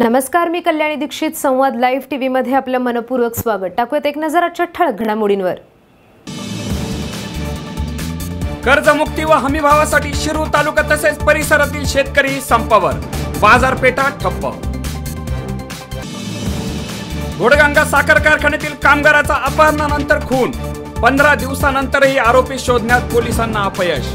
नमस्कार मी कल्याणी दीक्षित. संवाद live TV मध्ये आपलं मनपूर्वक स्वागत. टाकूयात एक नजर आजच्या ठळक घडामोडींवर. कर्जमुक्ती व हमी भावासाठी शिरूर तालुका तसेच परिसरातील शेतकरी संपावर. बाजारपेठा ठप्प. घोडगंगा साखर कारखान्यातील कामगाराचा अपहरणानंतर खून. पंधरा दिवसानंतरही आरोपी शोधण्यात पोलिसांना अपयश.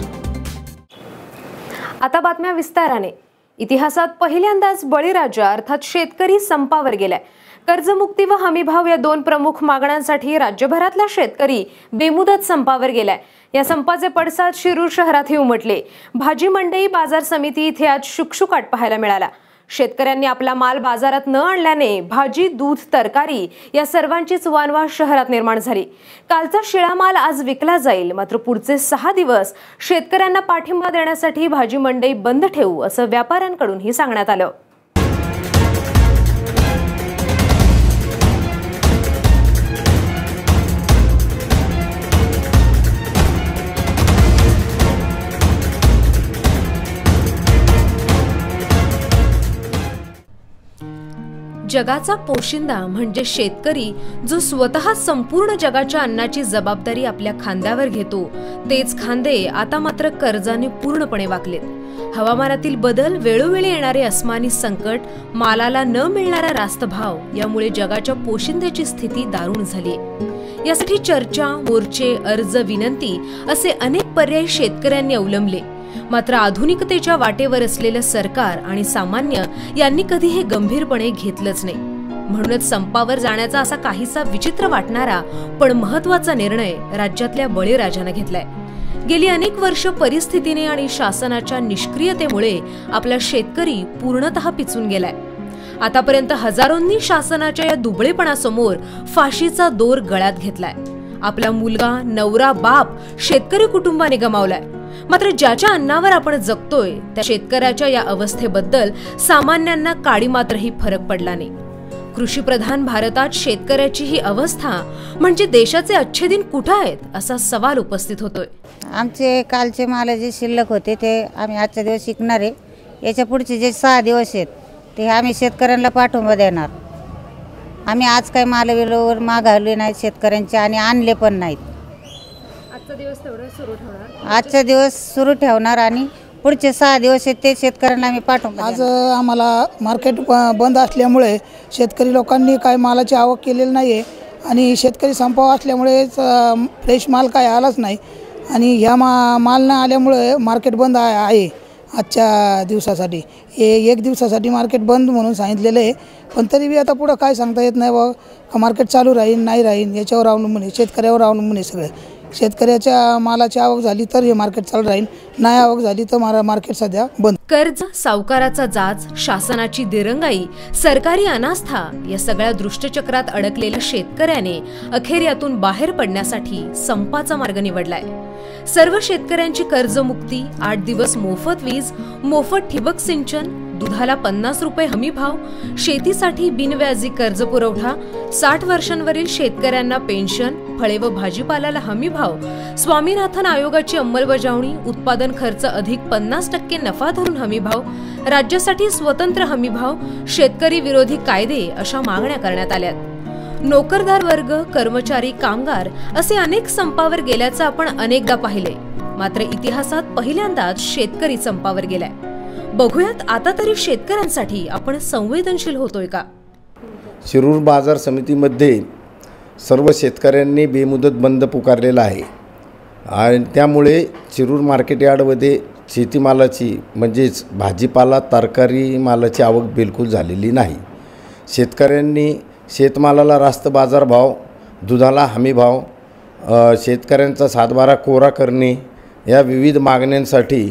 आता बातम्या विस्ताराने. इतिहासात पहिल्यांदाच बळीराजा अर्थात शेतकरी संपावर गेलाय. कर्जमुक्ती व हमीभाव या दोन प्रमुख मागण्यांसाठी राज्यभरातला शेतकरी बेमुदत संपावर गेलाय. या संपाचे पडसाद शिरूर शहरातही उमटले. भाजी मंडई बाजार समिती इथे आज शुकशुकाट पाहायला मिळाला. शेतकऱ्यांनी आपला माल बाजारात न आणल्याने भाजी दूध तरकारी या सर्वांचीच वानवा शहरात निर्माण झाली. कालचा शिळा माल आज विकला जाईल मात्र पुढचे सहा दिवस शेतकऱ्यांना पाठिंबा देण्यासाठी भाजी मंडई बंद ठेवू असं व्यापाऱ्यांकडूनही सांगण्यात आलं. जगाचा पोशिंदा म्हणजे शेतकरी जो स्वतः संपूर्ण जगाच्या अन्नाची जबाबदारी आपल्या खांद्यावर घेतो. तेच खांदे आता मात्र कर्जाने पूर्णपणे वाकलेत. हवामानातील बदल वेळोवेळी येणारे अस्मानी संकट मालाला न मिळणारा रास्त भाव यामुळे जगाच्या पोशिंद्याची स्थिती दारुण झाली यासाठी चर्चा मोर्चे अर्ज विनंती असे अनेक पर्याय शेतकऱ्यांनी अवलंबले. मात्र आधुनिकतेच्या वाटेवर असलेलं सरकार आणि सामान्य यांनी कधी हे गंभीरपणे घेतलंच नाही. म्हणूनच संपावर जाण्याचा असा काहीसा विचित्र वाटणारा पण महत्त्वाचा निर्णय राज्यातल्या बळीराजानं घेतलाय. गेली अनेक वर्ष परिस्थितीने आणि शासनाच्या निष्क्रियतेमुळे आपला शेतकरी पूर्णतः पिचून गेलाय. आतापर्यंत हजारोंनी शासनाच्या या दुबळेपणासमोर फाशीचा दोर गळ्यात घेतलाय. आपला मुलगा नवरा बाप शेतकरी कुटुंबाने गमावलाय. मात्र ज्याच्या अन्नावर आपण जगतोय त्या शेतकऱ्याच्या या अवस्थेबद्दल सामान्यांना काडी मात्रही फरक पडला नाही. कृषीप्रधान भारतात शेतकऱ्याची ही अवस्था म्हणजे देशाचे अच्छे दिन कुठं आहेत असा सवाल उपस्थित होतोय. आमचे कालचे माल जे शिल्लक होते ते आम्ही आजच्या दिवस शिकणार आहे. याच्या पुढचे जे सहा दिवस आहेत ते आम्ही शेतकऱ्यांना पाठिंबा देणार. आम्ही आज काही माल वेळेवर मागवले नाहीत शेतकऱ्यांचे आणि आणले पण नाहीत. आजचा दिवस तेवढं सुरू ठेवणार? आजचा दिवस सुरू ठेवणार आणि पुढचे सहा दिवस आहेत ते शेतकऱ्यांना आम्ही पाठिंबा आज. आम्हाला मार्केट बंद असल्यामुळे शेतकरी लोकांनी काय मालाची आवक केलेली नाही आहे आणि शेतकरी संपाव असल्यामुळे फ्रेश माल काय आलाच नाही. आणि ह्या मा माल न आल्यामुळे मार्केट बंद आहे आजच्या दिवसासाठी. हे एक दिवसासाठी मार्केट बंद म्हणून सांगितलेलं आहे. पण तरी बी आता पुढं काय सांगता येत नाही बा. मार्केट चालू राहील नाही राहील याच्यावर अवलंबून आहे शेतकऱ्यावर अवलंबून आहे सगळं. शेतकऱ्याच्या मालाची आवक झाली तर हे मार्केट चालू राहील. नाही आवक झाली तर मारा मार्केट सध्या बंद. कर्ज सावकाराचा जाच शासनाची दिरंगाई सरकारी अनास्था या सगळ्या दृष्टचक्रात अडकलेल्या शेतकऱ्याने अखेर यातून बाहेर पडण्यासाठी संपाचा मार्ग निवडलाय. सर्व शेतकऱ्यांची कर्जमुक्ती आठ दिवस मोफत वीज मोफत ठिबक सिंचन दुधाला पन्नास रुपये हमी भाव शेतीसाठी बिनव्याजी कर्ज पुरवठा साठ वर्षांवरील शेतकऱ्यांना पेन्शन फळे व भाजीपाल्याला हमी भाव स्वामीनाथन आयोगाची अंमलबजावणी उत्पादन खर्च अधिक पन्नास टक्के नफा धरून हमी भाव राज्यासाठी स्वतंत्र हमी भाव शेतकरी विरोधी कायदे अशा मागण्या करण्यात आल्यात. नोकरदार वर्ग कर्मचारी कामगार असे अनेक संपावर गेल्याचं आपण अनेकदा पाहिले. मात्र इतिहासात पहिल्यांदाच शेतकरी संपावर गेलाय. बघूयात आता तरी शेतकऱ्यांसाठी आपण संवेदनशील होतोय का? शिरूर बाजार समितीमध्ये सर्व शेतकऱ्यांनी बेमुदत बंद पुकारलेला आहे. आणि त्यामुळे शिरूर मार्केट यार्डमध्ये शेतीमालाची म्हणजेच भाजीपाला तरकारी मालाची आवक बिलकुल झालेली नाही. शेतकऱ्यांनी शेतमालाला रास्त बाजारभाव दुधाला हमीभाव शेतकऱ्यांचा सातबारा कोरा करणे या विविध मागण्यांसाठी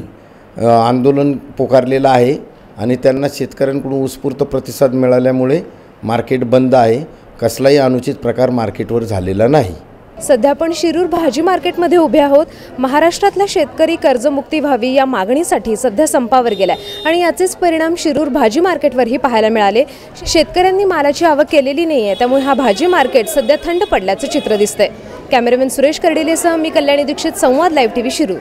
आंदोलन पुकारलेलं आहे आणि त्यांना शेतकऱ्यांकडून उत्स्फूर्त प्रतिसाद मिळाल्यामुळे मार्केट बंद आहे. कसलाही अनुचित प्रकार मार्केटवर झालेला नाही. सध्या आपण शिरूर भाजी मार्केटमध्ये उभे आहोत. महाराष्ट्रातला शेतकरी कर्जमुक्ती व्हावी या मागणीसाठी सध्या संपावर गेलाय. आणि याचेच परिणाम शिरूर भाजी मार्केटवरही पाहायला मिळाले. शेतकऱ्यांनी मालाची आवक केलेली नाही आहे त्यामुळे हा भाजी मार्केट सध्या थंड पडल्याचं चित्र दिसतंय. कॅमेरामॅन सुरेश कर्डिलेसह मी कल्याणी दीक्षित संवाद लाईव्ह टीव्ही शिरूर.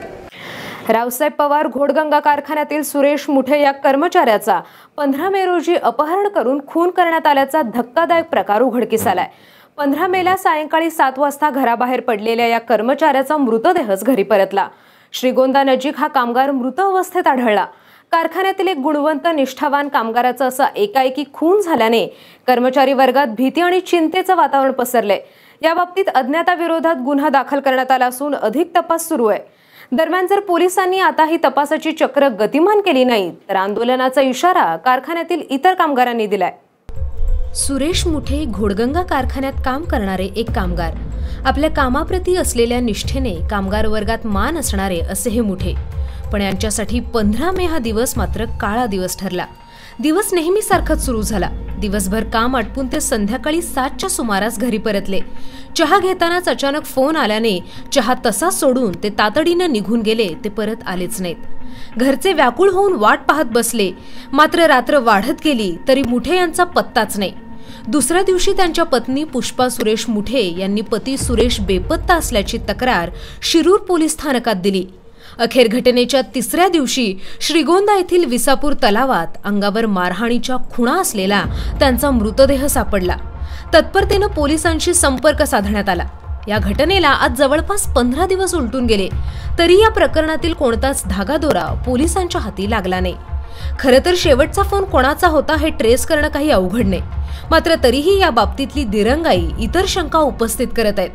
रावसाहेब पवार घोडगंगा कारखान्यातील सुरेश मुठे या कर्मचाऱ्याचा पंधरा मे रोजी अपहरण करून खून करण्यात आल्याचा धक्कादायक प्रकार उघडकीस आलाय. पंधरा मेला सायंकाळी सात वाजता घराबाहेर पडलेल्या या कर्मचाऱ्याचा मृतदेहच घरी परतला. श्रीगोंदा नजीक हा कामगार मृत अवस्थेत आढळला. कारखान्यातील एक गुणवंत निष्ठावान कामगाराचा असा एकाएकी खून झाल्याने कर्मचारी वर्गात भीती आणि चिंतेचं वातावरण पसरले या बाबतीत अज्ञाताविरोधात गुन्हा दाखल करण्यात आला असून अधिक तपास सुरू आहे. दरम्यान जर पोलिसांनी आता ही तपासाची चक्र गतिमान केली नाही तर आंदोलनाचा इशारा कारखान्यातील इतर कामगारांनी दिलाय. सुरेश मुठे घोडगंगा कारखान्यात काम करणारे एक कामगार. आपल्या कामाप्रती असलेल्या निष्ठेने कामगार वर्गात मान असणारे असे हे मुठे. पण यांच्यासाठी पंधरा मे हा दिवस मात्र काळा दिवस ठरला. दिवस नेहमीसारखाच सुरू झाला. दिवसभर काम आटपून ते संध्याकाळी सातच्या सुमारास घरी परतले. चहा घेतानाच अचानक फोन आल्याने चहा तसाच सोडून ते तातडीनं निघून गेले ते परत आलेच नाहीत. घरचे व्याकुळ होऊन वाट पाहत बसले. मात्र रात्र वाढत गेली तरी मुठे यांचा पत्ताच नाही. दुसऱ्या दिवशी त्यांच्या पत्नी पुष्पा सुरेश मुठे यांनी पती सुरेश बेपत्ता असल्याची तक्रार शिरूर पोलीस स्थानकात दिली. अखेर घटनेच्या तिसऱ्या दिवशी श्रीगोंदा येथील विसापूर तलावात अंगावर मारहाणीच्या खुणा असलेला त्यांचा मृतदेह सापडला. तत्परतेनं पोलिसांशी संपर्क साधण्यात आला. या घटनेला आज जवळपास पंधरा दिवस उलटून गेले. तरी या प्रकरणातील कोणताच धागादोरा पोलिसांच्या हाती लागला नाही. खरं तर शेवटचा फोन कोणाचा होता हे ट्रेस करणं काही अवघड नाही. मात्र तरीही या बाबतीतली दिरंगाई इतर शंका उपस्थित करत आहेत.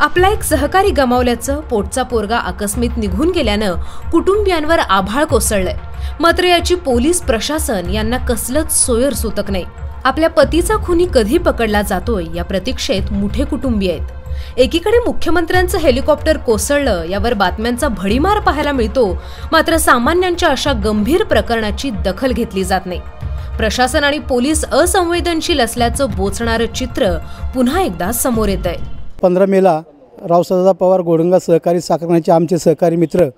आपला एक सहकारी गमावल्याचं पोटचा पोरगा आकस्मित निघून गेल्यानं कुटुंबियांवर आभाळ कोसळलंय. मात्र याची पोलीस प्रशासन यांना कसलंच सोयर सुतक नाही. आपल्या पतीचा खुनी कधी पकडला जातोय या प्रतीक्षेत मोठे कुटुंबीय आहेत. एकीकडे मुख्यमंत्र्यांचं हेलिकॉप्टर कोसळलं यावर बातम्यांचा भडीमार पाहायला मिळतो मात्र सामान्यांच्या अशा गंभीर प्रकरणाची दखल घेतली जात नाही. प्रशासन आणि पोलीस असंवेदनशील असल्याचं बोचणारं चित्र पुन्हा एकदा समोर येत आहे पंधरा मेला रावसादा पवार गोडंगा सहकारी साखरण्याचे आमचे सहकारी मित्र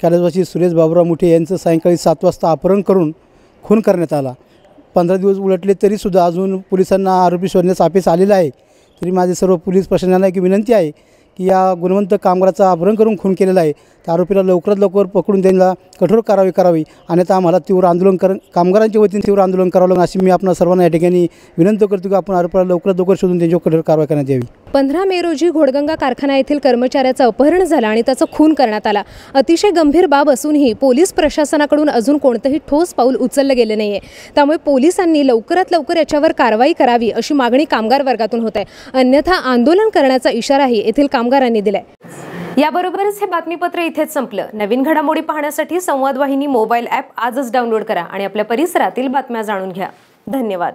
कॅलेजवासी सुरेश बाबुराव मुठे यांचं सायंकाळी सात वाजता अपहरण करून खून करण्यात आला. पंधरा दिवस उलटले तरीसुद्धा अजून पोलिसांना आरोपी शोधण्यास आपेस आलेला आहे. तरी माझे सर्व पोलीस प्रशासनाला एक विनंती आहे की या गुणवंत कामगाराचा अपहरण करून खून केलेला आहे. त्या आरोपीला लवकरात लवकर पकडून त्यांना कठोर कारवाई करावी. आणि आता आम्हाला तीव्र आंदोलन कर कामगारांच्या वतीने तीव्र आंदोलन करावं लागेल अशी मी आपणा सर्वांना या ठिकाणी विनंती करतो की आपण आरोपीला लवकरात लवकर शोधून त्यांच्यावर कठोर कारवाई करण्यात यावी. पंधरा मे रोजी घोडगंगा कारखाना येथील कर्मचाऱ्याचं अपहरण झालं आणि त्याचा खून करण्यात आला. अतिशय गंभीर बाब असूनही पोलीस प्रशासनाकडून अजून कोणतंही ठोस पाऊल उचललं गेलं नाहीये. त्यामुळे पोलिसांनी लवकरात लवकर याच्यावर कारवाई करावी अशी मागणी कामगार वर्गातून होत आहे. अन्यथा आंदोलन करण्याचा इशाराही येथील कामगारांनी दिलाय. याबरोबरच हे बातमीपत्र इथेच संपलं. नवीन घडामोडी पाहण्यासाठी संवाद वाहिनी मोबाईल ॲप आजच डाउनलोड करा आणि आपल्या परिसरातील बातम्या जाणून घ्या. धन्यवाद.